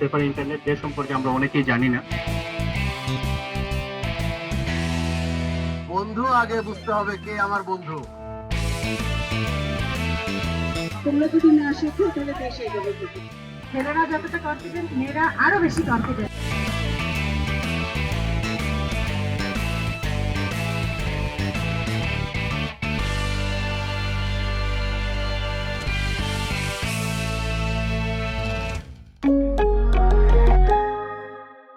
Paper internet যে সম্পর্কে আমরা অনেকেই জানি না। বন্ধু আগে বুঝতে হবে কে আমার বন্ধু। তোমরা যদি না শেখো তাহলে দেশে যাবে ছেলেরা যতটা কনফিডেন্ট মেয়েরা আরও বেশি কনফিডেন্ট